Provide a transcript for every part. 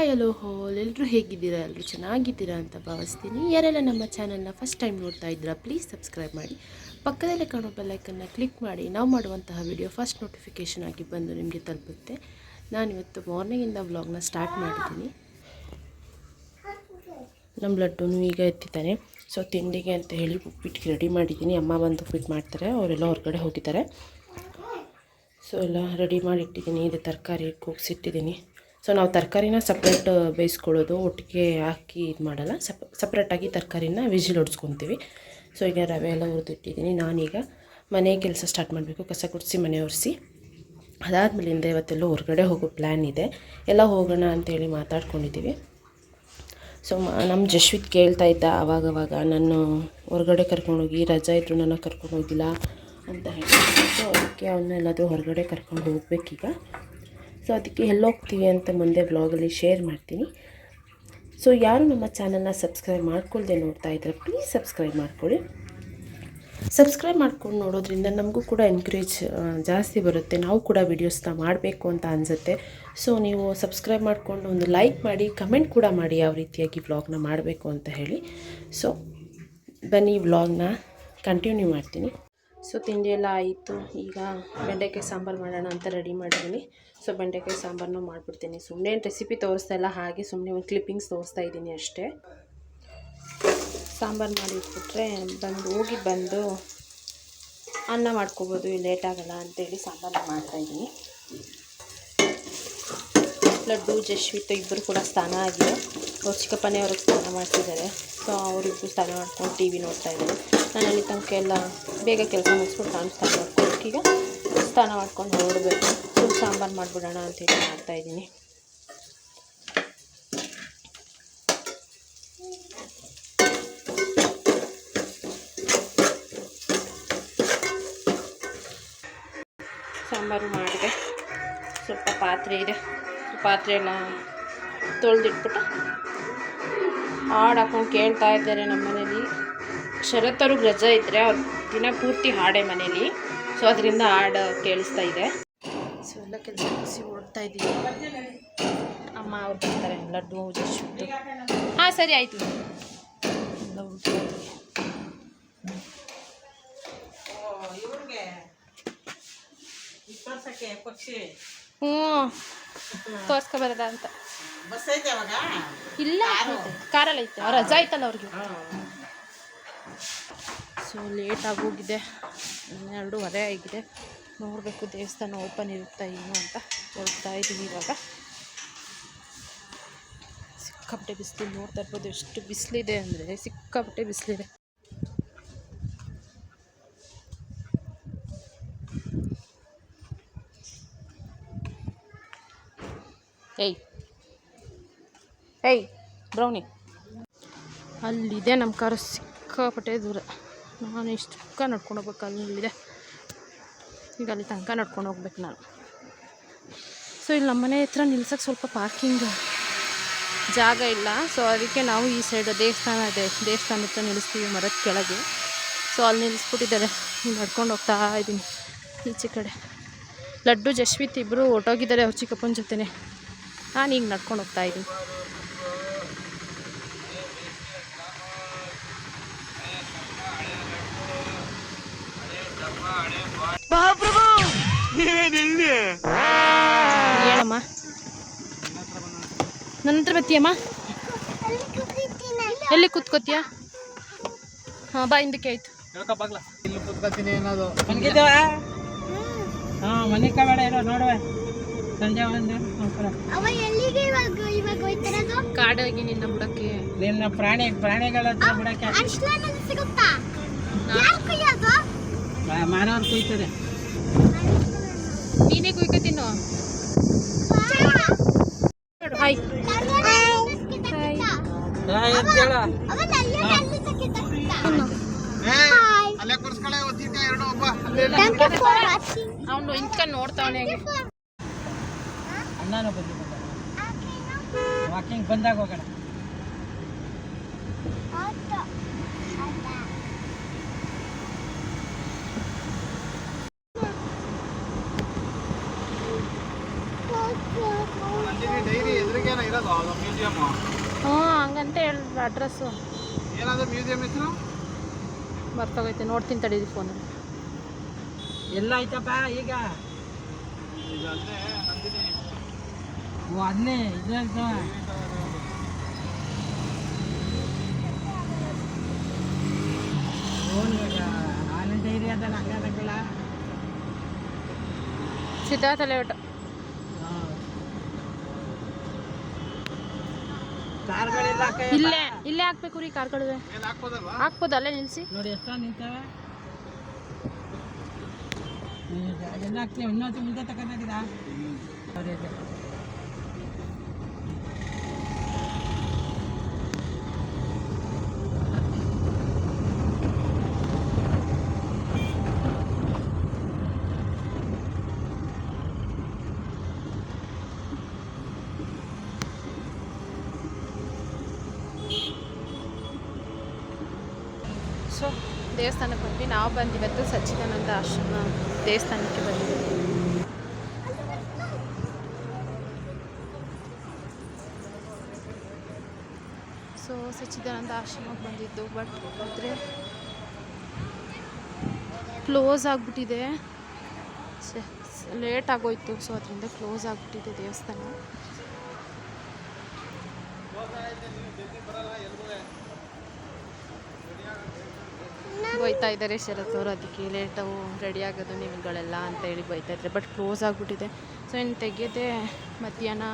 Hi hello hole ಎಲ್ಲರೂ ಹೇಗಿದ್ದೀರಾ? ಎಲ್ಲರೂ ಚೆನ್ನಾಗಿದ್ದೀರಾ ಅಂತ ಭಾವಿಸ್ತೀನಿ. ಯಾರೆಲ್ಲ ನಮ್ಮ ಚಾನಲ್ನ ಫಸ್ಟ್ ಟೈಮ್ ನೋಡ್ತಾ ಇದ್ದೀರಾ ಪ್ಲೀಸ್ ಸಬ್ಸ್ಕ್ರೈಬ್ ಮಾಡಿ. ಪಕ್ಕದಲ್ಲೇ ಕಾಣೋ ಬೆಲ್ಲೈಕನ್ನ ಕ್ಲಿಕ್ ಮಾಡಿ. ನಾವು ಮಾಡುವಂತಹ ವಿಡಿಯೋ ಫಸ್ಟ್ ನೋಟಿಫಿಕೇಷನ್ ಆಗಿ ಬಂದು ನಿಮಗೆ ತಲುಪುತ್ತೆ. ನಾನಿವತ್ತು ಮಾರ್ನಿಂಗಿಂದ ವ್ಲಾಗ್ನ ಸ್ಟಾರ್ಟ್ ಮಾಡಿದ್ದೀನಿ. ನಮ್ಮ ಲಡ್ಡುನು ಈಗ ಎತ್ತಿದ್ದಾನೆ. ಸೊ ತಿಂಡಿಗೆ ಅಂತ ಹೇಳಿ ಉಪ್ಪಿಟ್ಟಿಗೆ ರೆಡಿ ಮಾಡಿದ್ದೀನಿ. ಅಮ್ಮ ಬಂದು ಉಪ್ಪಿಟ್ಟು ಮಾಡ್ತಾರೆ. ಅವರೆಲ್ಲ ಹೊರಗಡೆ ಹೋಗಿದ್ದಾರೆ. ಸೊ ಎಲ್ಲ ರೆಡಿ ಮಾಡಿ ಇಟ್ಟಿದ್ದೀನಿ. ಇದು ತರಕಾರಿ ಕೂಗಿಸಿಟ್ಟಿದ್ದೀನಿ ಸೊ ನಾವು ತರಕಾರಿನ ಸಪ್ರೇಟ್ ಬೇಯಿಸ್ಕೊಳ್ಳೋದು, ಒಟ್ಟಿಗೆ ಹಾಕಿ ಇದು ಮಾಡಲ್ಲ. ಸಪ್ ಸಪ್ರೇಟಾಗಿ ತರಕಾರಿನ ವಿಜಿಲ್ ಹೊಡ್ಸ್ಕೊತೀವಿ ಸೊ ಈಗ ರವೆ ಎಲ್ಲ ಹುರಿದಿಟ್ಟಿದ್ದೀನಿ. ನಾನೀಗ ಮನೆ ಕೆಲಸ ಸ್ಟಾರ್ಟ್ ಮಾಡಬೇಕು. ಕಸ ಕುಡಿಸಿ ಮನೆ ಒರೆಸಿ. ಅದಾದಮೇಲಿಂದ ಇವತ್ತೆಲ್ಲ ಹೊರಗಡೆ ಹೋಗೋ ಪ್ಲ್ಯಾನ್ ಇದೆ. ಎಲ್ಲ ಹೋಗೋಣ ಅಂತೇಳಿ ಮಾತಾಡ್ಕೊಂಡಿದ್ದೀವಿ ಸೊ ನಮ್ಮ ಜಶ್ವಿತ್ ಕೇಳ್ತಾ ಇದ್ದ ಅವಾಗವಾಗ ನಾನು ಹೊರಗಡೆ ಕರ್ಕೊಂಡೋಗಿ, ರಜಾ ಇದ್ದರೂ ನನ್ನ ಕರ್ಕೊಂಡೋಗಿಲ್ಲ ಅಂತ ಹೇಳಿ ಸೊ ಅದಕ್ಕೆ ಅವನ್ನೆಲ್ಲಾದರೂ ಹೊರಗಡೆ ಕರ್ಕೊಂಡು ಹೋಗ್ಬೇಕೀಗ. ಸೊ ಅದಕ್ಕೆ ಎಲ್ಲೋಗ್ತೀವಿ ಅಂತ ಮುಂದೆ ವ್ಲಾಗಲ್ಲಿ ಶೇರ್ ಮಾಡ್ತೀನಿ. ಸೊ ಯಾರು ನಮ್ಮ ಚಾನಲ್ನ ಸಬ್ಸ್ಕ್ರೈಬ್ ಮಾಡ್ಕೊಳ್ಳದೆ ನೋಡ್ತಾ ಇದ್ದಾರೆ ಪ್ಲೀಸ್ ಸಬ್ಸ್ಕ್ರೈಬ್ ಮಾಡ್ಕೊಳ್ಳಿ. ಸಬ್ಸ್ಕ್ರೈಬ್ ಮಾಡ್ಕೊಂಡು ನೋಡೋದ್ರಿಂದ ನಮಗೂ ಕೂಡ ಎನ್ಕರೇಜ್ ಜಾಸ್ತಿ ಬರುತ್ತೆ. ನಾವು ಕೂಡ ವೀಡಿಯೋಸ್ನ ಮಾಡಬೇಕು ಅಂತ ಅನಿಸುತ್ತೆ. ಸೊ ನೀವು ಸಬ್ಸ್ಕ್ರೈಬ್ ಮಾಡಿಕೊಂಡು ಒಂದು ಲೈಕ್ ಮಾಡಿ ಕಮೆಂಟ್ ಕೂಡ ಮಾಡಿ ಯಾವ ರೀತಿಯಾಗಿ ವ್ಲಾಗ್ನ ಮಾಡಬೇಕು ಅಂತ ಹೇಳಿ. ಸೊ ಬನ್ನಿ ವ್ಲಾಗ್ನ ಕಂಟಿನ್ಯೂ ಮಾಡ್ತೀನಿ. ಸೊ ತಿಂಡಿ ಎಲ್ಲ ಆಯಿತು. ಈಗ ಬೆಂಡೆಕಾಯಿ ಸಾಂಬಾರು ಮಾಡೋಣ ಅಂತ ರೆಡಿ ಮಾಡಿದ್ದೀನಿ. ಸೊ ಬೆಂಡೆಕಾಯಿ ಸಾಂಬಾರನ್ನೂ ಮಾಡಿಬಿಡ್ತೀನಿ. ಸುಮ್ಮನೆ ರೆಸಿಪಿ ತೋರಿಸ್ತಾ ಇಲ್ಲ, ಹಾಗೆ ಸುಮ್ಮನೆ ಒಂದು ಕ್ಲಿಪ್ಪಿಂಗ್ಸ್ ತೋರಿಸ್ತಾ ಇದ್ದೀನಿ ಅಷ್ಟೇ. ಸಾಂಬಾರು ಮಾಡಿಟ್ಬಿಟ್ರೆ ಬಂದು, ಹೋಗಿ ಬಂದು ಅನ್ನ ಮಾಡ್ಕೋಬೋದು ಲೇಟ್ ಆಗಲ್ಲ ಅಂತೇಳಿ ಸಾಂಬಾರು ಮಾಡ್ತಾಯಿದ್ದೀನಿ ಲಡ್ಡು ಜಶ್ವಿತ್ ಇಬ್ಬರು ಕೂಡ ಸ್ನಾನ ಆಗಿದೆ. ಅವ್ರ ಚಿಕ್ಕಪ್ಪನೇ ಅವ್ರಿಗೆ ಸ್ನಾನ ಮಾಡ್ತಿದ್ದಾರೆ. ಸೊ ಅವರಿಬ್ಬರು ಸ್ನಾನ ಮಾಡ್ಕೊಂಡು ಟಿ ವಿ ನೋಡ್ತಾ ಇದ್ದಾರೆ. ನಾನು ಅಲ್ಲಿ ತನಕ ಎಲ್ಲ ಬೇಗ ಕೆಲಸ ಮುಗಿಸ್ಬಿಟ್ಟು ನಾನು ಸ್ನಾನ ಮಾಡ್ಕೊಬೇಕು ಈಗ ಸ್ನಾನ ಮಾಡ್ಕೊಂಡು ಹೊರಡಬೇಕು. ಸುಮ್ಮ ಸಾಂಬಾರು ಮಾಡಿಬಿಡೋಣ ಅಂತೇಳಿ ಮಾಡ್ತಾಯಿದ್ದೀನಿ ಸಾಂಬಾರು ಮಾಡಿದೆ. ಸ್ವಲ್ಪ ಪಾತ್ರೆ ಇದೆ. ಪಾತ್ರೆ ಎಲ್ಲ ತೊಳೆದಿಟ್ಬಿಟ್ಟು ಹಾಡು ಹಾಕೊಂಡು ಕೇಳ್ತಾ ಇದ್ದಾರೆ ನಮ್ಮ ಮನೇಲಿ ಶರತ್ ಅವ್ರಿಗೆ ರಜೆ ಇದ್ದರೆ ಅವ್ರು ದಿನ ಪೂರ್ತಿ ಹಾಡೆ ಮನೇಲಿ. ಸೊ ಅದರಿಂದ ಹಾಡು ಕೇಳಿಸ್ತಾ ಇದೆ. ಸೊ ಎಲ್ಲ ಕೆಲಸ ಮುಗಿಸಿ ಓಡ್ತಾ ಇದ್ದೀವಿ. ಅಮ್ಮ ಅವ್ರು ಬರ್ತಾರೆ ಲಡ್ಡು ಜಸ್ಟ್ ಹಾಂ ಸರಿ ಆಯಿತು. ಎಲ್ಲ ಹ್ಞೂ. ಅಂತ. ಇಲ್ಲ. ಕಾರಲ್ಲಿ ಐತೆ. ರಜಾ ಐತಲ್ಲ ಅವ್ರಿಗೆ. ಸೊ ಲೇಟ್ ಆಗೋಗಿದೆ ಹನ್ನೆರಡೂವರೆ ಆಗಿದೆ. ನೋಡಬೇಕು ದೇವಸ್ಥಾನ ಓಪನ್ ಇರುತ್ತಾ ಏನು ಅಂತ ಹೊರಡ್ತಾ ಇದ್ದೀನಿ ಇವಾಗ. ಸಿಕ್ಕಾಪಟ್ಟೆ ಬಿಸಿಲು ನೋಡ್ತಾ ಇರ್ಬೋದು. ಎಷ್ಟು ಬಿಸಿಲಿದೆ ಅಂದರೆ ಸಿಕ್ಕಾಪಟ್ಟೆ ಬಿಸಿಲಿದೆ. ಏಯ್. ಏಯ್, ಬ್ರೌನಿ. ಅಲ್ಲಿದೆ ನಮ್ಮ ಕಾರು. ಸಿಕ್ಕಾಪಟ್ಟೆ ದೂರ. ನಾನು ಇಷ್ಟು ತನಕ ನಡ್ಕೊಂಡು ಹೋಗ್ಬೇಕು ಅಲ್ಲಿದೆ ಈಗ ಅಲ್ಲಿ ತನಕ ನಡ್ಕೊಂಡು ಹೋಗ್ಬೇಕು ನಾನು. ಸೊ ಇಲ್ಲಿ ನಮ್ಮ ಮನೆ ಹತ್ರ ನಿಲ್ಸೋಕ್ಕೆ ಸ್ವಲ್ಪ ಪಾರ್ಕಿಂಗ್ ಜಾಗ ಇಲ್ಲ. ಸೊ ಅದಕ್ಕೆ ನಾವು ಈ ಸೈಡ್ ದೇವಸ್ಥಾನ ಇದೆ. ದೇವಸ್ಥಾನ ಹತ್ರ ನಿಲ್ಲಿಸ್ತೀವಿ ಮರದ ಕೆಳಗೆ. ಸೊ ಅಲ್ಲಿ ನಿಲ್ಲಿಸ್ಬಿಟ್ಟಿದ್ದಾರೆ. ನಡ್ಕೊಂಡು ಹೋಗ್ತಾ ಇದ್ದೀನಿ ಈಚೆ ಕಡೆ. ಲಡ್ಡು ಜಶ್ವಿತ್ ಇಬ್ಬರು ಹೊರ್ಟೋಗಿದ್ದಾರೆ ಅವ್ರ ಚಿಕ್ಕಪ್ಪನ ಜೊತೆನೆ. ನಾನು ಈಗ ನಡ್ಕೊಂಡು ಹೋಗ್ತಾ ಇದ್ದೀನಿ. ಹೇಳಮ್ಮ ನನ್ನ ಹತ್ರ ಬತ್ತೀಯಮ್ಮ ಎಲ್ಲಿ ಕೂತ್ಕೋತೀಯ? ಹಾಂ ಬಾ ಹಿಂದಕ್ಕೆ ಆಯ್ತು. ಇಲ್ಲಿ ಕೂತ್ಕೋತೀನಿ ಅನ್ನೋದು. ಮನ್ಗಿದ್ದೇವ? ಹಾ ಮನೆ ಬೇಡ ಇರೋ ನೋಡುವ. ಸಂಜೆ ಒಂದು ಕಾಡಾಗಿ ನಿನ್ನ ಬುಡಕ್ಕೆ. ನಿನ್ನ ಪ್ರಾಣಿ ಪ್ರಾಣಿಗಳ ಹತ್ರ ಬಿಡಕ್ಕೆ. ಮಾನವ್ರು ಕುಯ್ತಾರೆ. ನೀನೇ ಕುಯ್ಕೋತೀನೋ ಹಾಯ್ ಎದ್ದೇಳ ಅಲ್ಲೇ ಕೂರ್ಸ್ಕೊಳ್ಳೆ ಒತ್ತಿಟ್ಟ ಎರಡು ಒಬ್ಬ. ಅವನು ಇಂತ್ಕೊಂಡು ನೋಡ್ತಾವನೆ ಅಣ್ಣನೂ ಬಂದು ವಾಕಿಂಗ್ ಬಂದಾಗ ಹೋಗೋಣ. ಹ್ಞೂ ಹಂಗಂತ ಹೇಳಿ ಅಡ್ರೆಸ್ಸು ಮ್ಯೂಸಿಯಂ ಹೆಸರು ಮರ್ತೋಗೈತೆ ನೋಡ್ತೀನಿ ತಡೀರಿ ಫೋನ್ ಎಲ್ಲ ಐತಪ್ಪ ಈಗ? ಓ ಅದನ್ನೇ ಇದೆ ಆನಂದ ಏರಿಯಾ ಅದ ಹಂಗಲ್ಲ ಸಿದ್ಧಾರ್ಥ ಲೇಔಟ್ ಇಲ್ಲೇ ಇಲ್ಲೇ ಹಾಕ್ಬೇಕು ರೀ ಕಾರ್ಗಳಿವೆ. ಹಾಕ್ಬೋದು ಅಲ್ಲೇ ನಿಲ್ಸಿ. ನೋಡಿ ಎಷ್ಟ ನಿಂತವೆ? ಎಲ್ಲ ಹಾಕ್ತೀವಿ. ಇನ್ನೊಂದು ಮುಂದೆ ತಗೊಂಡಿದ್ದೀರಾ ಅದೇ ಅದೇ ಸೊ ದೇವಸ್ಥಾನಕ್ಕೆ ಬಂದ್ವಿ ನಾವು ಬಂದಿವತ್ತು ಸಚ್ಚಿದಾನಂದ ಆಶ್ರಮ ದೇವಸ್ಥಾನಕ್ಕೆ ಬಂದಿದ್ದೀವಿ ಸೊ ಸಚ್ಚಿದಾನಂದ ಆಶ್ರಮಕ್ಕೆ ಬಂದಿದ್ದು ಬಟ್ ಆದರೆ ಕ್ಲೋಸ್ ಆಗಿಬಿಟ್ಟಿದೆ. ಲೇಟ್ ಆಗೋಯ್ತು. ಸೊ ಅದರಿಂದ ಕ್ಲೋಸ್ ಆಗಿಬಿಟ್ಟಿದೆ ದೇವಸ್ಥಾನ. ಬೈತಾ ಇದ್ದಾರೆ ಶರತ್ ಅವರು, ಅದಕ್ಕೆ ಲೇಟಾವು ರೆಡಿ ಆಗೋದು ನಿಮ್ಗಳೆಲ್ಲ ಅಂತ ಹೇಳಿ ಬೈತಾ ಇದ್ದಾರೆ. ಬಟ್ ಕ್ಲೋಸ್ ಆಗಿಬಿಟ್ಟಿದೆ. ಸೊ ಇನ್ನು ತೆಗೆಯೋದೆ ಮಧ್ಯಾಹ್ನ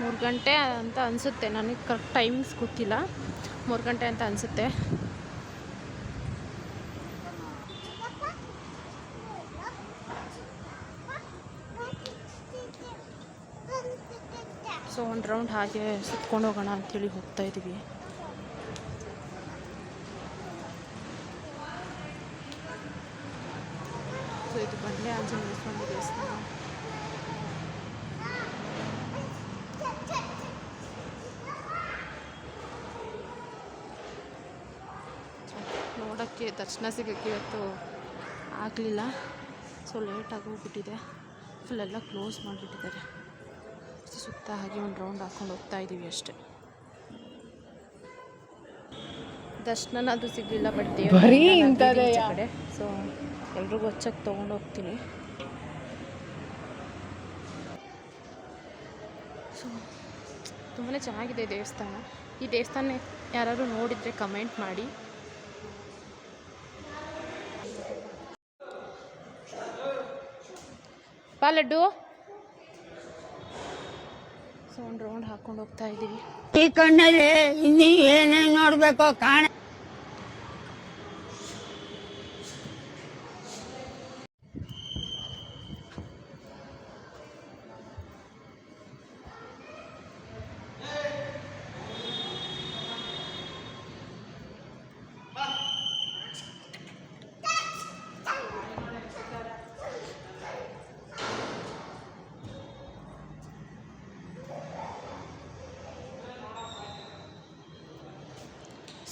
ಮೂರು ಗಂಟೆ ಅಂತ ಅನಿಸುತ್ತೆ. ನನಗೆ ಕರೆಕ್ಟ್ ಟೈಮ್ಸ್ ಗೊತ್ತಿಲ್ಲ. ಮೂರು ಗಂಟೆ ಅಂತ ಅನಿಸುತ್ತೆ. ಸೊ ಒಂದು ರೌಂಡ್ ಹಾಗೆ ಸುತ್ಕೊಂಡು ಹೋಗೋಣ ಅಂಥೇಳಿ ಹೋಗ್ತಾ ಇದ್ದೀವಿ ಸೊ ಇದು ಬಂಡೆ ಆಂಜನೇಯ ಸ್ವಾಮಿ ದೇವಸ್ಥಾನ ದರ್ಶನ ಸಿಗೋಕ್ಕೆ ಇವತ್ತು ಆಗಲಿಲ್ಲ. ಸೊ ಲೇಟಾಗಿ ಹೋಗ್ಬಿಟ್ಟಿದೆ. ಫುಲ್ಲೆಲ್ಲ ಕ್ಲೋಸ್ ಮಾಡಿಬಿಟ್ಟಿದ್ದಾರೆ. ಸುತ್ತ ಹಾಗೆ ಒಂದು ರೌಂಡ್ ಹಾಕ್ಕೊಂಡು ಹೋಗ್ತಾ ಇದ್ದೀವಿ ಅಷ್ಟೇ. ದರ್ಶನ ಅದು ಸಿಗಲಿಲ್ಲ ಬಟ್ ದೇವರ ಕಡೆ. ಸೊ ಎಲ್ರಿಗೂ ಹೊಚ್ಚಕ್ಕೆ ತೊಗೊಂಡು ಹೋಗ್ತೀನಿ. ಸೊ ತುಂಬಾ ಚೆನ್ನಾಗಿದೆ ದೇವಸ್ಥಾನ. ಈ ದೇವಸ್ಥಾನ ಯಾರಾದರೂ ನೋಡಿದರೆ ಕಮೆಂಟ್ ಮಾಡಿ. ಬಾ ಲಡ್ಡು. ಸೌಂಡ್ ರೌಂಡ್ ಹಾಕೊಂಡು ಹೋಗ್ತಾ ಇದೀವಿ ಈ ಕಣ್ಣಲ್ಲಿ ಇನ್ನೀ ಏನೇನ್ ನೋಡಬೇಕು ಕಾಣ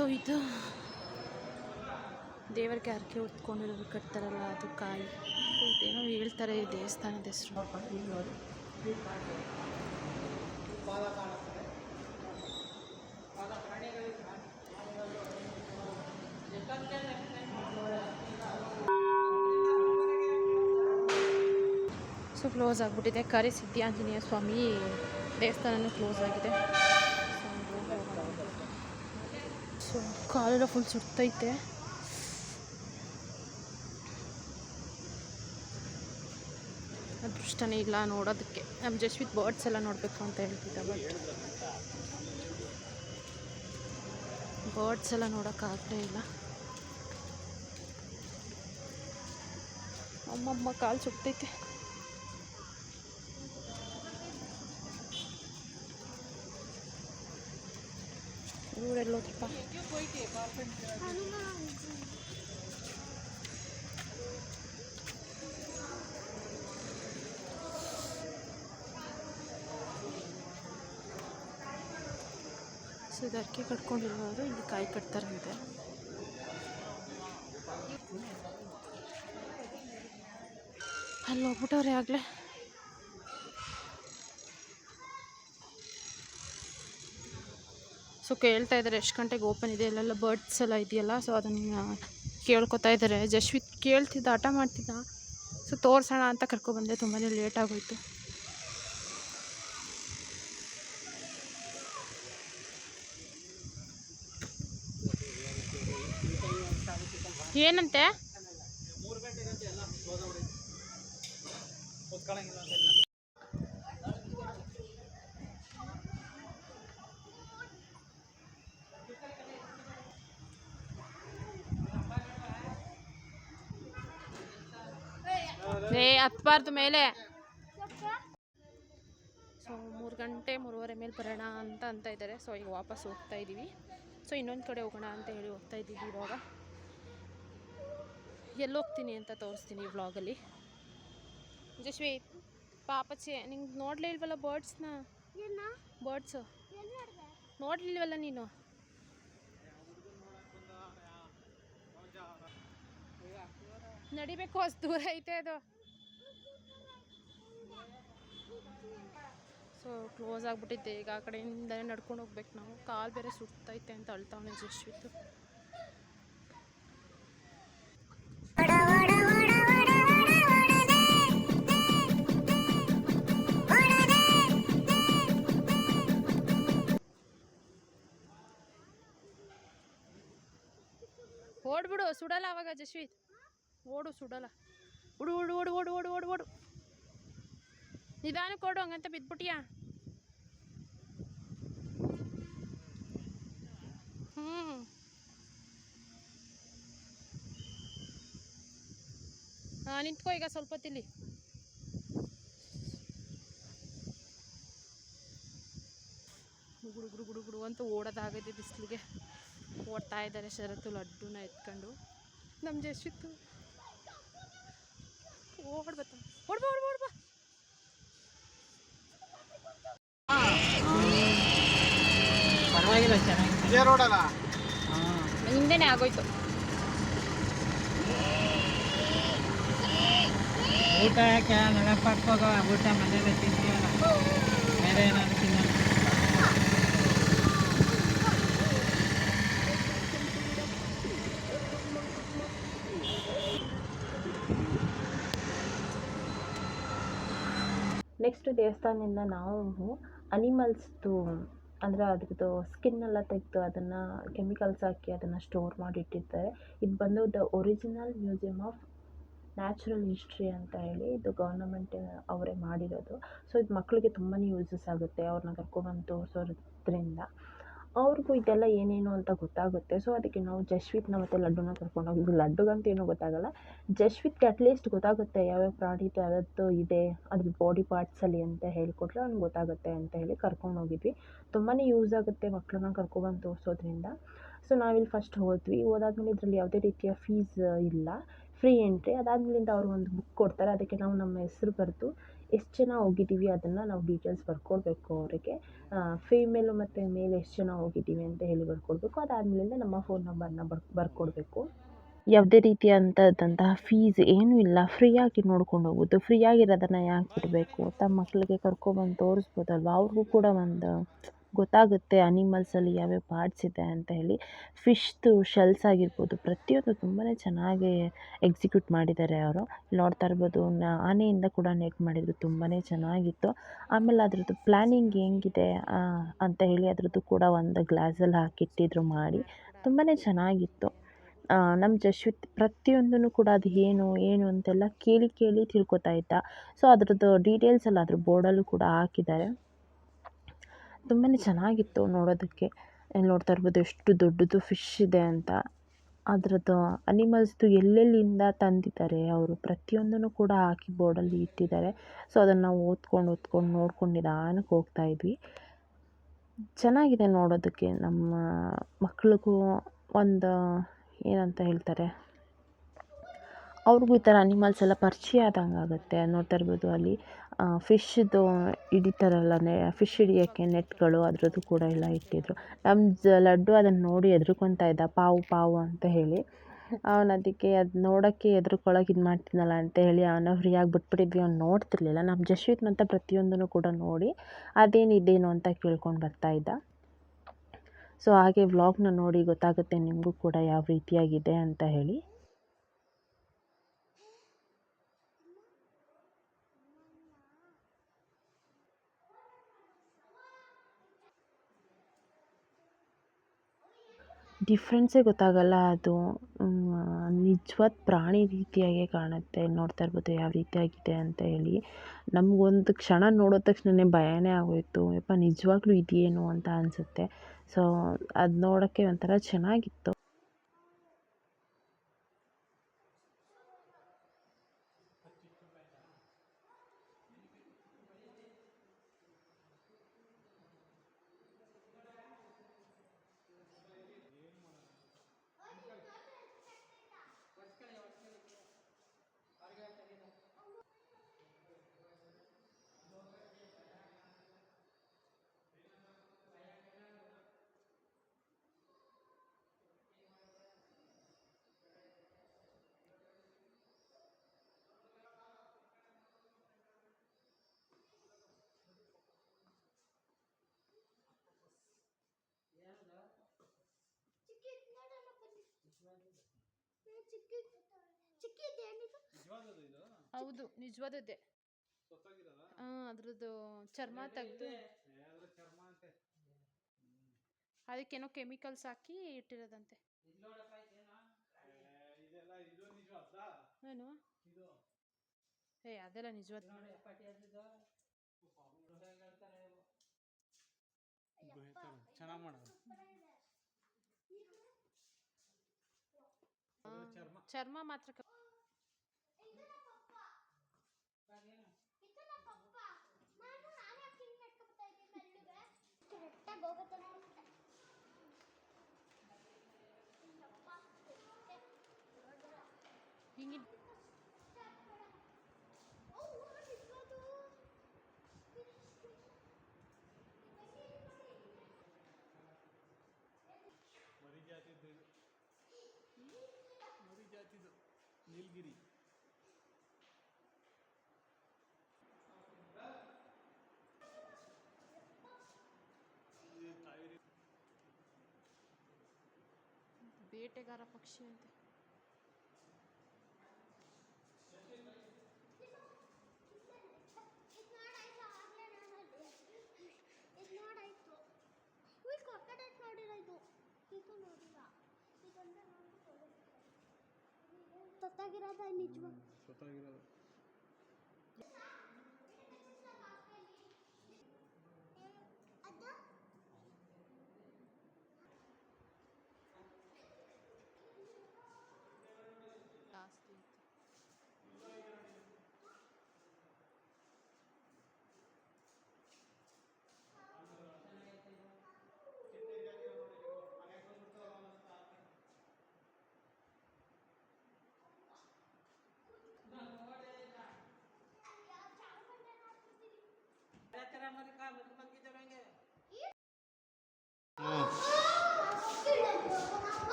ಸೊ ಇದು ದೇವರಿಗೆ ಹರಕೆ ಉತ್ಕೊಂಡಿರೋದು ಕಟ್ತಾರಲ್ಲ, ಅದು ಕಾಯಿ. ಏನೋ ಹೇಳ್ತಾರೆ, ಈ ದೇವಸ್ಥಾನದ ಹೆಸರು. ಸೊ ಕ್ಲೋಸ್ ಆಗಿಬಿಟ್ಟಿದೆ. ಕರಿ ಸಿದ್ಧಿ ಆಂಜನೇಯ ಸ್ವಾಮಿ ದೇವಸ್ಥಾನನೂ ಕ್ಲೋಸ್ ಆಗಿದೆ. ಕಾಲೆಲ್ಲ ಫುಲ್ ಸುಡ್ತೈತೆ. ಅದೃಷ್ಟನೇ ಇಲ್ಲ ನೋಡೋದಕ್ಕೆ. ನಮ್ಮ ಜಸ್ವಿತ್ ಬರ್ಡ್ಸ್ ಎಲ್ಲ ನೋಡಬೇಕು ಅಂತ ಹೇಳ್ತಿದ್ದ ಬಟ್ ಬರ್ಡ್ಸ್ ಎಲ್ಲ ನೋಡೋಕ್ಕಾಗಲೇ ಇಲ್ಲ. ಅಮ್ಮಮ್ಮ ಕಾಲು ಸುಡ್ತೈತೆ. ಇವರೆಲ್ಲೋದ್ರಪ್ಪ ಸೊ ಇದು ಅಡಿಕೆ ಕಟ್ಕೊಂಡಿರೋರು ಇಲ್ಲಿ ಕಾಯಿ ಕಟ್ತಾರಂತೆ ಅಲ್ಲಿ ಹೋಗ್ಬಿಟ್ಟವ್ರೆ ಆಗಲೇ. ಸೊ ಕೇಳ್ತಾ ಇದ್ದಾರೆ, ಎಷ್ಟು ಗಂಟೆಗೆ ಓಪನ್ ಇದೆ ಅಲ್ಲೆಲ್ಲ ಬರ್ಡ್ಸ್ ಎಲ್ಲ ಇದೆಯಲ್ಲ, ಸೊ ಅದನ್ನು ಕೇಳ್ಕೊತಾ ಇದ್ದಾರೆ. ಜಶ್ವಿತ್ ಕೇಳ್ತಿದ್ದ ಆಟ ಮಾಡ್ತಿದ್ದ, ಸೊ ತೋರಿಸೋಣ ಅಂತ ಕರ್ಕೊಬಂದೆ ತುಂಬಾ ಲೇಟ್ ಆಗೋಯ್ತು. ಏನಂತೆ? ಏ ಹತ್ಬಾರ್ದು ಮೇಲೆ. ಸೊ ಮೂರು ಗಂಟೆ ಮೂರುವರೆ ಮೇಲೆ ಬರೋಣ ಅಂತ ಅಂತ ಇದ್ದಾರೆ. ಸೊ ಈಗ ವಾಪಸ್ ಹೋಗ್ತಾ ಇದ್ದೀವಿ. ಸೊ ಇನ್ನೊಂದು ಕಡೆ ಹೋಗೋಣ ಅಂತ ಹೇಳಿ ಹೋಗ್ತಾ ಇದ್ದೀವಿ ಇವಾಗ. ಎಲ್ಲಿ ಹೋಗ್ತೀನಿ ಅಂತ ತೋರಿಸ್ತೀನಿ ಈ ವ್ಲಾಗಲ್ಲಿ ಜಶ್ವಿ ಪಾಪಚ್ಚೆ ನಿಂಗೆ ನೋಡಲೇ ಇಲ್ವಲ್ಲ ಬರ್ಡ್ಸ್ನ ಬರ್ಡ್ಸು ನೋಡಲಿಲ್ವಲ್ಲ ನೀನು? ನಡಿಬೇಕು ಅಷ್ಟು ದೂರ ಐತೆ ಅದು. ಸೊ ಕ್ಲೋಸ್ ಆಗಿಬಿಟ್ಟಿದ್ದೆ ಈಗ ಆ ಕಡೆಯಿಂದಲೇ ನಡ್ಕೊಂಡು ಹೋಗ್ಬೇಕು ನಾವು ಕಾಲು ಬೇರೆ ಸುಡ್ತೈತೆ ಅಂತ ಅಳ್ತಾವನೆ ಜಶ್ವಿತ್ತು ಓಡ್ಬಿಡು ಸುಡಲ್ಲ ಅವಾಗ ಜಶ್ವಿತ್ ಓಡು ಸುಡಲ್ಲ ಉಡು ಉಡು ಓಡು ಓಡು ಓಡು ಓಡು ಓಡು ನಿಧಾನಕ್ಕೆ ಕೊಡು, ಹಂಗಂತ ಬಿದ್ಬಿಟ್ಟಿಯಾ? ಹ್ಞೂ ಹಾಂ, ನಿಂತ್ಕೋ ಈಗ ಸ್ವಲ್ಪ ತಿಳಿ ಗುಡು ಗುಡು ಗುಡು ಅಂತ ಓಡೋದಾಗೈತೆ ಬಿಸಿಲಿಗೆ. ಓಡ್ತಾ ಇದ್ದಾರೆ ಶರತ್ತು ಲಡ್ಡುನ ಎತ್ಕೊಂಡು. ನಮ್ಮ ಜಸ್ವಿತ್ತು ಓಡ್ಬತ್ತ ಓಡ್ಬಾ ಓಡ್ಬಾ ಓಡ್ಬಾ. ಪರವಾಗಿಲ್ಲ ಚೆನ್ನಾಗಿದೆ ಇದೇ ಹಿಂದೆನೇ ಆಗೋಯ್ತು. ಊಟ ಯಾಕೆ ನಳಪಕ್ಕೆ ಹೋಗೋ ಊಟ ಮನೇಲೆ ತಿಂತೀವಲ್ಲ ಬೇರೆ ಏನಾದ್ರು ನೆಕ್ಸ್ಟ್ ದೇವಸ್ಥಾನದಿಂದ ನಾವು ಅನಿಮಲ್ಸ್ದು ಅಂದರೆ ಅದ್ರದ್ದು ಸ್ಕಿನ್ ಎಲ್ಲ ತೆಗೆದು ಅದನ್ನು ಕೆಮಿಕಲ್ಸ್ ಹಾಕಿ ಅದನ್ನು ಸ್ಟೋರ್ ಮಾಡಿ ಇಟ್ಟಿರ್ತಾರೆ. ಇದು ಬಂದು the original museum of natural history ಅಂತ ಹೇಳಿ ಇದು ಗೌರ್ನಮೆಂಟ್ ಅವರೇ ಮಾಡಿರೋದು. ಸೊ ಇದು ಮಕ್ಕಳಿಗೆ ತುಂಬಾ ಯೂಸಸ್ ಆಗುತ್ತೆ. ಅವ್ರನ್ನ ಕರ್ಕೊಬಂದು ತೋರಿಸೋದ್ರಿಂದ. ಅವ್ರಿಗೂ ಇದೆಲ್ಲ ಏನೇನು ಅಂತ ಗೊತ್ತಾಗುತ್ತೆ. ಸೊ ಅದಕ್ಕೆ ನಾವು ಜಶ್ವಿತ್ನ ಮತ್ತು ಲಡ್ಡುನ ಹೋಗಿದ್ವಿ ಲಡ್ಡುಗಂತೂ ಏನೂ ಗೊತ್ತಾಗಲ್ಲ. ಜಶ್ವಿತ್ಗೆ ಅಟ್ಲೀಸ್ಟ್ ಗೊತ್ತಾಗುತ್ತೆ ಯಾವ್ಯಾವ ಪ್ರಾಣಿದು ಯಾವ್ಯಾವ್ದು ಇದೆ, ಅದ್ರ ಬಾಡಿ ಪಾರ್ಟ್ಸಲ್ಲಿ ಅಂತ ಹೇಳಿಕೊಟ್ರೆ ಅವ್ನಿಗೆ ಗೊತ್ತಾಗುತ್ತೆ ಅಂತ ಹೇಳಿ ಕರ್ಕೊಂಡು ಹೋಗಿದ್ವಿ ತುಂಬಾ ಯೂಸ್ ಆಗುತ್ತೆ ಮಕ್ಕಳನ್ನ ಕರ್ಕೊಬಂದು ತೋರಿಸೋದ್ರಿಂದ ಸೊ ನಾವಿಲ್ಲಿ ಫಸ್ಟ್ ಹೋದ್ವಿ. ಹೋದಾದ್ಮೇಲೆ ಇದರಲ್ಲಿ ಯಾವುದೇ ರೀತಿಯ ಫೀಸ್ ಇಲ್ಲ. ಫ್ರೀ ಎಂಟ್ರಿ ಅದಾದ್ಮೇಲಿಂದ ಅವರು ಒಂದು ಬುಕ್ ಕೊಡ್ತಾರೆ. ಅದಕ್ಕೆ ನಾವು ನಮ್ಮ ಹೆಸ್ರು ಬರೆದು ಎಷ್ಟು ಜನ ಹೋಗಿದ್ದೀವಿ ಅದನ್ನು ನಾವು ಡೀಟೇಲ್ಸ್ ಬರ್ಕೊಡ್ಬೇಕು ಅವರಿಗೆ. ಫೀಮೇಲು ಮತ್ತು ಮೇಲ್ ಎಷ್ಟು ಜನ ಹೋಗಿದ್ದೀವಿ ಅಂತ ಹೇಳಿ ಬರ್ಕೊಡ್ಬೇಕು. ಅದಾದಮೇಲೆ ನಮ್ಮ ಫೋನ್ ನಂಬರ್ನ ಬರ್, ಬರ್ಕೊಡ್ಬೇಕು. ಯಾವುದೇ ರೀತಿಯಾದಂತಹ ಫೀಸ್ ಏನೂ ಇಲ್ಲ. ಫ್ರೀಯಾಗಿ ನೋಡ್ಕೊಂಡು ಹೋಗ್ಬೋದು. ಫ್ರೀಯಾಗಿರೋದನ್ನು ಯಾಕೆ ಬಿಡಬೇಕು ತಮ್ಮ ಮಕ್ಕಳಿಗೆ ಕರ್ಕೊಬಂದು ತೋರಿಸ್ಬೋದಲ್ವ? ಅವ್ರಿಗೂ ಕೂಡ ಒಂದು ಗೊತ್ತಾಗುತ್ತೆ ಅನಿಮಲ್ಸಲ್ಲಿ ಯಾವ್ಯಾವ ಪಾರ್ಟ್ಸ್ ಇದೆ ಅಂತ ಹೇಳಿ. ಫಿಶ್ದು ಶೆಲ್ಸ್ ಆಗಿರ್ಬೋದು, ಪ್ರತಿಯೊಂದು ತುಂಬಾ ಚೆನ್ನಾಗಿ ಎಕ್ಸಿಕ್ಯೂಟ್ ಮಾಡಿದ್ದಾರೆ ಅವರು. ನೋಡ್ತಾ ಇರ್ಬೋದು ಆನೆಯಿಂದ ಕೂಡ ನೆಟ್ ಮಾಡಿದ್ರು ತುಂಬಾ ಚೆನ್ನಾಗಿತ್ತು. ಆಮೇಲೆ ಅದರದ್ದು ಪ್ಲ್ಯಾನಿಂಗ್ ಹೆಂಗಿದೆ ಅಂತ ಹೇಳಿ ಅದರದ್ದು ಕೂಡ ಒಂದು ಗ್ಲಾಸಲ್ಲಿ ಹಾಕಿಟ್ಟಿದ್ರು ಮಾಡಿ. ತುಂಬಾ ಚೆನ್ನಾಗಿತ್ತು. ನಮ್ಮ ಜಶ್ವಿತ್ ಪ್ರತಿಯೊಂದನ್ನು ಕೂಡ ಅದು ಏನು ಏನು ಅಂತೆಲ್ಲ ಕೇಳಿ ಕೇಳಿ ತಿಳ್ಕೊತಾ ಇದ್ದ. ಸೊ ಅದರದ್ದು ಡೀಟೇಲ್ಸ್ ಎಲ್ಲ ಅದ್ರ ಬೋರ್ಡಲ್ಲೂ ಕೂಡ ಹಾಕಿದ್ದಾರೆ. ತುಂಬಾ ಚೆನ್ನಾಗಿತ್ತು ನೋಡೋದಕ್ಕೆ. ನೋಡ್ತಾ ಇರ್ಬೋದು, ಎಷ್ಟು ದೊಡ್ಡದು ಫಿಶ್ ಇದೆ ಅಂತ. ಅದರದ್ದು ಅನಿಮಲ್ಸ್ದು ಎಲ್ಲೆಲ್ಲಿಂದ ತಂದಿದ್ದಾರೆ ಅವರು? ಪ್ರತಿಯೊಂದನ್ನು ಕೂಡ ಹಾಕಿ ಬೋರ್ಡಲ್ಲಿ ಇಟ್ಟಿದ್ದಾರೆ. ಸೊ ಅದನ್ನು ನಾವು ಓದ್ಕೊಂಡು ಓದ್ಕೊಂಡು, ನೋಡ್ಕೊಂಡು ನಿಧಾನಕ್ಕೆ ಹೋಗ್ತಾ ಇದ್ವಿ. ಚೆನ್ನಾಗಿದೆ ನೋಡೋದಕ್ಕೆ. ನಮ್ಮ ಮಕ್ಳಿಗೂ ಒಂದು ಏನಂತ ಹೇಳ್ತಾರೆ? ಅವ್ರಿಗೂ ಈ ಥರ ಅನಿಮಲ್ಸ್ ಎಲ್ಲ ಪರಿಚಯ ಆದಂಗೆ ಆಗುತ್ತೆ ನೋಡ್ತಾ ಇರ್ಬೋದು ಅಲ್ಲಿ. ಫಿಶ್ದು ಹಿಡಿತಾರಲ್ಲ ನೆ ಫಿಶ್ ಹಿಡಿಯೋಕ್ಕೆ ನೆಟ್ಗಳು ಅದರದ್ದು ಕೂಡ ಎಲ್ಲ ಇಟ್ಟಿದ್ರು. ನಮ್ಮ ಲಡ್ಡು ಅದನ್ನು ನೋಡಿ ಹೆದ್ರುಕೊಂತ ಇದ್ದ, ಪಾವು ಪಾವು ಅಂತ ಹೇಳಿ. ಅವನು ಅದಕ್ಕೆ ಅದು ನೋಡೋಕ್ಕೆ ಹೆದ್ರುಕೊಳ್ಳೋಕೆ ಇದು ಮಾಡ್ತಿದ್ನಲ್ಲ ಅಂತ ಹೇಳಿ ಅವನ ಫ್ರೀಯಾಗಿ ಬಿಟ್ಬಿಟ್ಟಿದ್ವಿ. ಅವ್ನು ನೋಡ್ತಿರ್ಲಿಲ್ಲ. ನಮ್ಮ ಜಶ್ವಿತ್ ಅಂತ ಪ್ರತಿಯೊಂದನ್ನು ಕೂಡ ನೋಡಿ ಅದೇನು ಇದೇನು ಅಂತ ಕೇಳ್ಕೊಂಡು ಬರ್ತಾ ಇದ್ದ. ಸೊ ಹಾಗೆ ವ್ಲಾಗ್ನ ನೋಡಿ ಗೊತ್ತಾಗುತ್ತೆ ನಿಮಗೂ ಕೂಡ ಯಾವ ರೀತಿಯಾಗಿದೆ ಅಂತ ಹೇಳಿ. ಡಿಫ್ರೆನ್ಸೇ ಗೊತ್ತಾಗಲ್ಲ. ಅದು ನಿಜವಾದ ಪ್ರಾಣಿ ರೀತಿಯಾಗೇ ಕಾಣುತ್ತೆ. ನೋಡ್ತಾ ಇರ್ಬೋದು ಯಾವ ರೀತಿಯಾಗಿದೆ ಅಂತ ಹೇಳಿ. ನಮಗೊಂದು ಕ್ಷಣ ನೋಡಿದ ತಕ್ಷಣನೇ ಭಯನೇ ಆಗೋಯಿತು. ಯಪ್ಪ, ನಿಜವಾಗ್ಲೂ ಇದೇನು ಅಂತ ಅನಿಸುತ್ತೆ. ಸೊ ಅದು ನೋಡೋಕ್ಕೆ ಒಂಥರ ಚೆನ್ನಾಗಿತ್ತು. ಚಿಕ್ಕಿ ಹೌದು ನಿಜವಾದದ್ದೇ. ಹಾ ಅದ್ರದ್ದು ಚರ್ಮ ತೆಗ್ದು. ಅದಕ್ಕೇನೋ ಕೆಮಿಕಲ್ಸ್ ಹಾಕಿ ಇಟ್ಟಿರೋದಂತೆ. ಏನು? ಏ ಅದೆಲ್ಲ ನಿಜವಾದ. ಚೆನ್ನಾಗಿ ಮಾಡೋದು ಚರ್ಮ ಮಾತ್ರ ಕ- ನೀಲಗಿರಿ ಬೇಟೆಗಾರ ಪಕ್ಷಿ ಅಂತೆ तोता गिरा था नीचे हम्म, तोता गिरा था।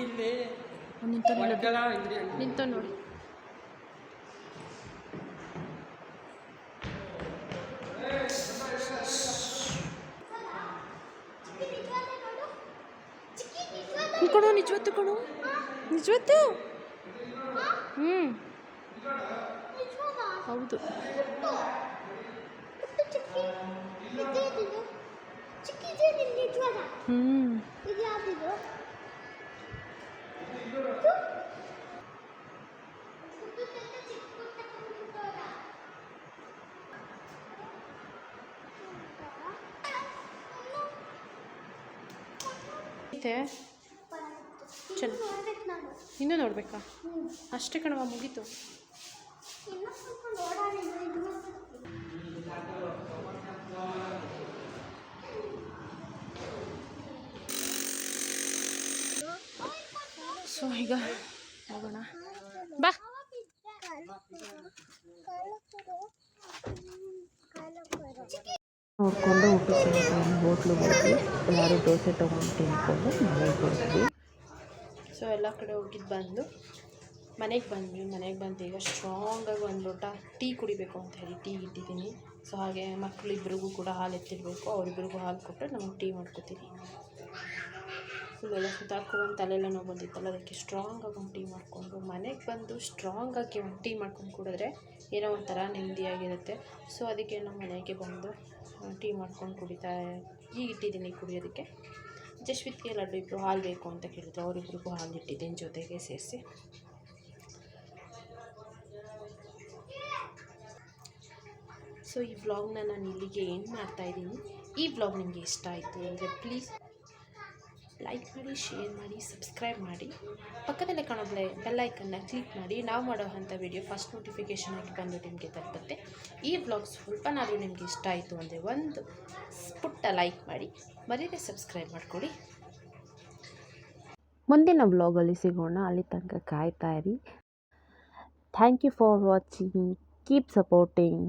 ಇಲ್ಲಿ ನಿಂತ ನೋಡಿ ಚಿಕ್ಕಿ ನಿಜವಾದ ನೋಡು ಚಿಕ್ಕಿ ನಿಜವಾದ ಕಣೋ ನಿಜವತ್ತು ಕಣೋ ನಿಜವತ್ತು ಹ್ಞೂ ನಿಜವಾದ ಹೌದು ಪುಟ್ಟು ಪುಟ್ಟು ಚಿಕ್ಕಿ ಇದೇನಿದು ಚಿಕ್ಕಿ ಇದೇನು ನಿಜವಾದ ಹ್ಞೂ ಇದು ಯಾವ್ದಿದು ಹೇಗೈತೆ ಚೆನ್ನ ಇನ್ನೂ ನೋಡಬೇಕಾ? ಅಷ್ಟೇ ಕಣವ ಮುಗೀತು. ಸೊ ಈಗ ಹೋಗೋಣ ಬಾ ನೋಡಿಕೊಂಡು ಊಟಕ್ಕೆ ಹೋಟ್ಲಿಗೆ ಹೋಗಿ, ಎಲ್ಲರೂ ದೋಸೆ ತೊಗೊಂಡು ತಿನ್ಕೊಂಡು ಮನೆಗೆ ಹೋದ್ವಿ ಸೊ, ಎಲ್ಲ ಕಡೆ ಹೋಗಿದ್ದು ಬಂದು, ಮನೆಗೆ ಬಂದ್ವಿ. ಮನೆಗೆ ಬಂದು ಈಗ ಸ್ಟ್ರಾಂಗಾಗಿ ಒಂದು ಲೋಟ ಟೀ ಕುಡಿಬೇಕು ಅಂತ ಹೇಳಿ ಟೀ ಇಟ್ಟಿದ್ದೀನಿ. ಸೊ, ಹಾಗೆ ಮಕ್ಕಳಿಬ್ರಿಗೂ ಕೂಡ ಹಾಲು ಎತ್ತಿರಬೇಕು ಅವರಿಬ್ರಿಗೂ ಹಾಲು ಕೊಟ್ಟರೆ ನಮಗೆ ಟೀ ಮಾಡ್ಕೊತೀನಿ ಫುಲ್ಲೆಲ್ಲ ಸುತ್ತಾಡ್ಕೊಂಡು ತಲೆಲ್ಲ ನೋವು ಬಂದಿತ್ತಲ್ಲ, ಅದಕ್ಕೆ ಸ್ಟ್ರಾಂಗಾಗಿ ಒಂದು ಟೀ ಮಾಡಿಕೊಂಡು ಮನೆಗೆ ಬಂದು ಸ್ಟ್ರಾಂಗಾಗಿ ಒಂದು ಟೀ ಮಾಡ್ಕೊಂಡು ಕುಡಿದ್ರೆ ಏನೋ ಒಂಥರ ನೆಮ್ಮದಿಯಾಗಿರುತ್ತೆ. ಸೊ ಅದಕ್ಕೆ ನಮ್ಮ ಮನೆಗೆ ಬಂದು ಟೀ ಮಾಡ್ಕೊಂಡು ಕುಡಿತಾ ಈಗ ಇಟ್ಟಿದ್ದೀನಿ ಕುಡಿಯೋದಕ್ಕೆ. ಜಶ್ವಿತ್ಗೆ ಲಡ್ಡು ಇಬ್ಬರು ಹಾಲು ಬೇಕು ಅಂತ ಕೇಳಿದ್ರು. ಅವರಿಬ್ರಿಗೂ ಹಾಲು ಇಟ್ಟಿದ್ದೀನಿ ಜೊತೆಗೆ ಸೇರಿಸಿ. ಸೊ ಈ ಬ್ಲಾಗ್ನ ನಾನು ಇಲ್ಲಿಗೆ ಏನು ಮಾಡ್ತಾಯಿದ್ದೀನಿ ಈ ಬ್ಲಾಗ್ ನಿಮಗೆ ಇಷ್ಟ ಆಯಿತು ಅಂದರೆ ಪ್ಲೀಸ್ ಲೈಕ್ ಮಾಡಿ ಶೇರ್ ಮಾಡಿ ಸಬ್ಸ್ಕ್ರೈಬ್ ಮಾಡಿ. ಪಕ್ಕದಲ್ಲೇ ಕಾಣೋ ಬೆಲ್ ಬೆಲ್ಲೈಕನ್ನ ಕ್ಲಿಕ್ ಮಾಡಿ. ನಾವು ಮಾಡೋ ಅಂಥ ವಿಡಿಯೋ ಫಸ್ಟ್ ನೋಟಿಫಿಕೇಷನ್ ಆಗಿ ಬಂದು ನಿಮಗೆ ತಲುಪುತ್ತೆ ಈ ವ್ಲಾಗ್ ಸ್ವಲ್ಪನಾದರೂ ನಿಮಗೆ ಇಷ್ಟ ಆಯಿತು ಅಂದರೆ ಒಂದು ಪುಟ್ಟ ಲೈಕ್ ಮಾಡಿ, ಮರೀದೆ ಸಬ್ಸ್ಕ್ರೈಬ್ ಮಾಡಿಕೊಡಿ ಮುಂದಿನ ಬ್ಲಾಗಲ್ಲಿ ಸಿಗೋಣ. ಅಲ್ಲಿ ತನಕ ಕಾಯ್ತಾ ಇರಿ. Thank you for watching keep supporting